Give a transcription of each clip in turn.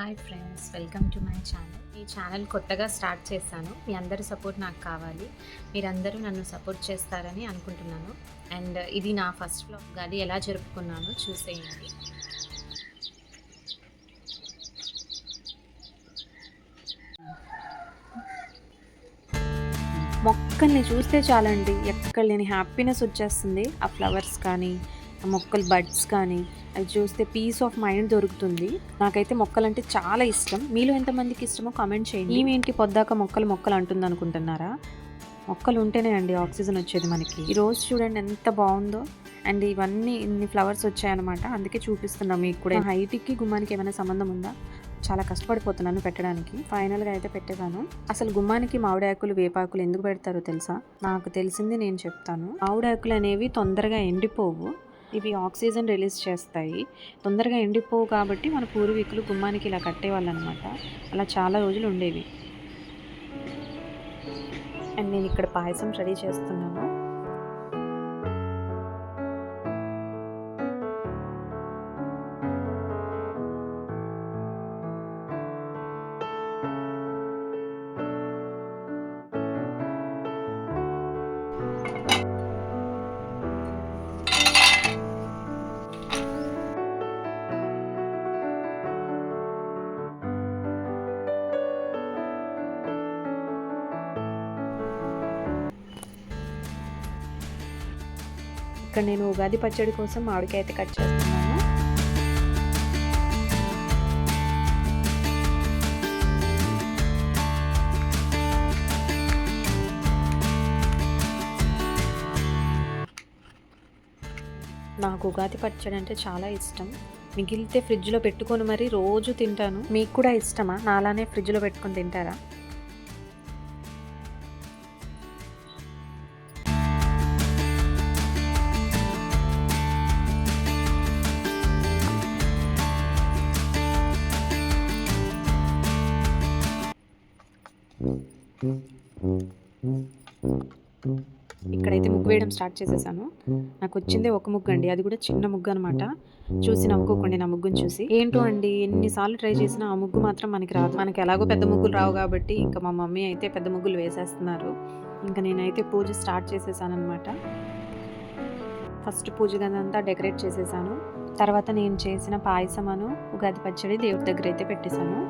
Hi friends welcome to my channel. ఈ channel కొత్తగా start చేశాను. మీ అందరి సపోర్ట్ నాకు కావాలి. మీరందరూ నన్ను సపోర్ట్ చేస్తారని అనుకుంటున్నాను. అండ్ ఇది నా ఫస్ట్ వ్లాగ్ అది ఎలా జరుపుకున్నానో చూసేయండి. మొక్కల్ని చూస్తే చాలండి ఎక్కడ లేని హ్యాపీనెస్ వచ్చేస్తుంది. ఆ ఫ్లవర్స్ కానీ మొక్కలు బడ్స్ కానీ అవి చూస్తే పీస్ ఆఫ్ మైండ్ దొరుకుతుంది. నాకైతే మొక్కలంటే చాలా ఇష్టం. మీలో ఎంతమందికి ఇష్టమో కామెంట్ చేయండి. ఈమెంటి పొద్దాక మొక్కలు మొక్కలు అంటుంది అనుకుంటున్నారా మొక్కలు ఉంటేనే అండి ఆక్సిజన్ వచ్చేది మనకి. ఈ రోజు చూడండి ఎంత బాగుందో. అండ్ ఇవన్నీ ఇన్ని ఫ్లవర్స్ వచ్చాయన్నమాట. అందుకే చూపిస్తున్నాం మీకు కూడా. హైట్కి గుమ్మానికి ఏమైనా సంబంధం ఉందా? చాలా కష్టపడిపోతున్నాను పెట్టడానికి. ఫైనల్గా అయితే పెట్టేశాను. అసలు గుమ్మానికి మామిడాకులు వేపాకులు ఎందుకు పెడతారో తెలుసా? నాకు తెలిసింది నేను చెప్తాను. మామిడాకులు అనేవి తొందరగా ఎండిపోవు. ఇవి ఆక్సిజన్ రిలీజ్ చేస్తాయి. తొందరగా ఎండిపోవు కాబట్టి మన పూర్వీకులు గుమ్మానికి ఇలా కట్టేవాళ్ళు అనమాట అలా చాలా రోజులు ఉండేవి. అండ్ నేను ఇక్కడ పాయసం రెడీ చేస్తున్నాను. ఇక్కడ నేను ఉగాది పచ్చడి కోసం మామిడికాయ అయితే కట్ చేస్తున్నాను. నాకు ఉగాది పచ్చడి అంటే చాలా ఇష్టం. మిగిలితే ఫ్రిడ్జ్లో పెట్టుకొని మరీ రోజు తింటాను. మీకు కూడా ఇష్టమా? నాలానే ఫ్రిడ్జ్లో పెట్టుకొని తింటారా? ఇక్కడైతే ముగ్గు వేయడం స్టార్ట్ చేసేసాను. నాకు వచ్చిందే ఒక ముగ్గు అండి. అది కూడా చిన్న ముగ్గు అనమాట చూసి నవ్వుకోకండి నా ముగ్గుని చూసి ఏంటో అండి ఎన్నిసార్లు ట్రై చేసినా ఆ ముగ్గు మాత్రం మనకి రాదు. మనకి ఎలాగో పెద్ద ముగ్గులు రావు కాబట్టి ఇంకా మా మమ్మీ అయితే పెద్ద ముగ్గులు వేసేస్తున్నారు. ఇంకా నేనైతే పూజ స్టార్ట్ చేసేసాను అనమాట ఫస్ట్ పూజ గదంతా డెకరేట్ చేసేసాను. తర్వాత నేను చేసిన పాయసమను ఉగాది పచ్చడి దేవుడి దగ్గర అయితే పెట్టేశాను.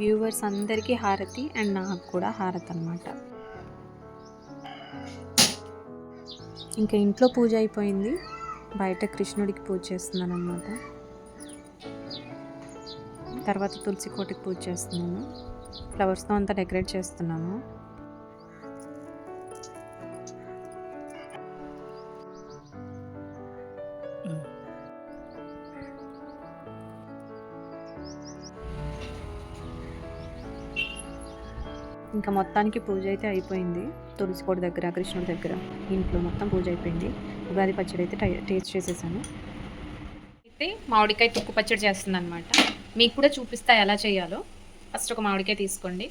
వ్యూవర్స్ అందరికీ హారతి అండ్ నాకు కూడా హారతి అనమాట ఇంకా ఇంట్లో పూజ అయిపోయింది. బయట కృష్ణుడికి పూజ చేస్తున్నాను అనమాట తర్వాత తులసి కోటికి పూజ చేస్తున్నాను. ఫ్లవర్స్తో అంతా డెకరేట్ చేస్తున్నాము ఇంకా మొత్తానికి పూజ అయితే అయిపోయింది. తులసికోట దగ్గర కృష్ణుడి దగ్గర ఇంట్లో మొత్తం పూజ అయిపోయింది. ఉగాది పచ్చడి అయితే టేస్ట్ చేసేసాను. అయితే మామిడికాయ తుక్కు పచ్చడి చేస్తుంది అనమాట మీకు కూడా చూపిస్తా ఎలా చేయాలో. ఫస్ట్ ఒక మామిడికాయ తీసుకోండి.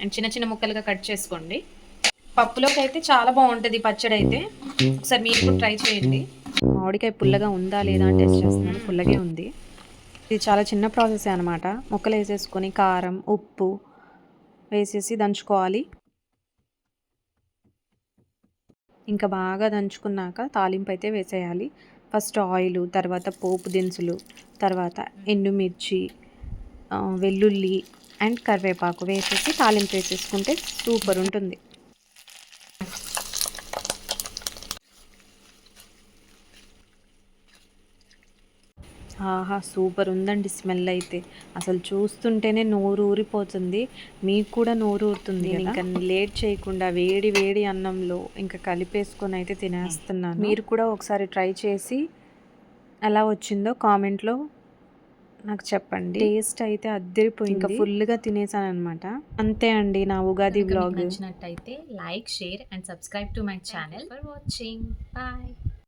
అండ్ చిన్న చిన్న ముక్కలుగా కట్ చేసుకోండి. పప్పులోకి అయితే చాలా బాగుంటుంది పచ్చడి అయితే. ఒకసారి మీరు కూడా ట్రై చేయండి. మామిడికాయ పుల్లగా ఉందా లేదా అని టెస్ట్ చేస్తున్నాను. పుల్లగే ఉంది. ఇది చాలా చిన్న ప్రాసెస్ అనమాట ముక్కలు వేసేసుకొని కారం ఉప్పు వేసేసి దంచుకోవాలి. ఇంకా బాగా దంచుకున్నాక తాలింపు అయితే వేసేయాలి. ఫస్ట్ ఆయిల్ తర్వాత పోపు దినుసులు తర్వాత ఎండుమిర్చి వెల్లుల్లి అండ్ కరివేపాకు వేసేసి తాలింపు వేసేసుకుంటే సూపర్ ఉంటుంది. ఆహా సూపర్ ఉందండి స్మెల్ అయితే. అసలు చూస్తుంటేనే నోరు ఊరిపోతుంది మీకు కూడా నోరు ఊరుతుంది ఇంకా లేట్ చేయకుండా వేడి వేడి అన్నంలో ఇంకా కలిపేసుకొని అయితే తినేస్తున్నాను. మీరు కూడా ఒకసారి ట్రై చేసి ఎలా వచ్చిందో కామెంట్లో నాకు చెప్పండి. టేస్ట్ అయితే అద్దరిపోయింది. ఇంకా ఫుల్గా తినేసాను అనమాట అంతే అండి నా ఉగాది బ్లాగ్ నచ్చినట్టయితే like share and subscribe to my channel. For watching bye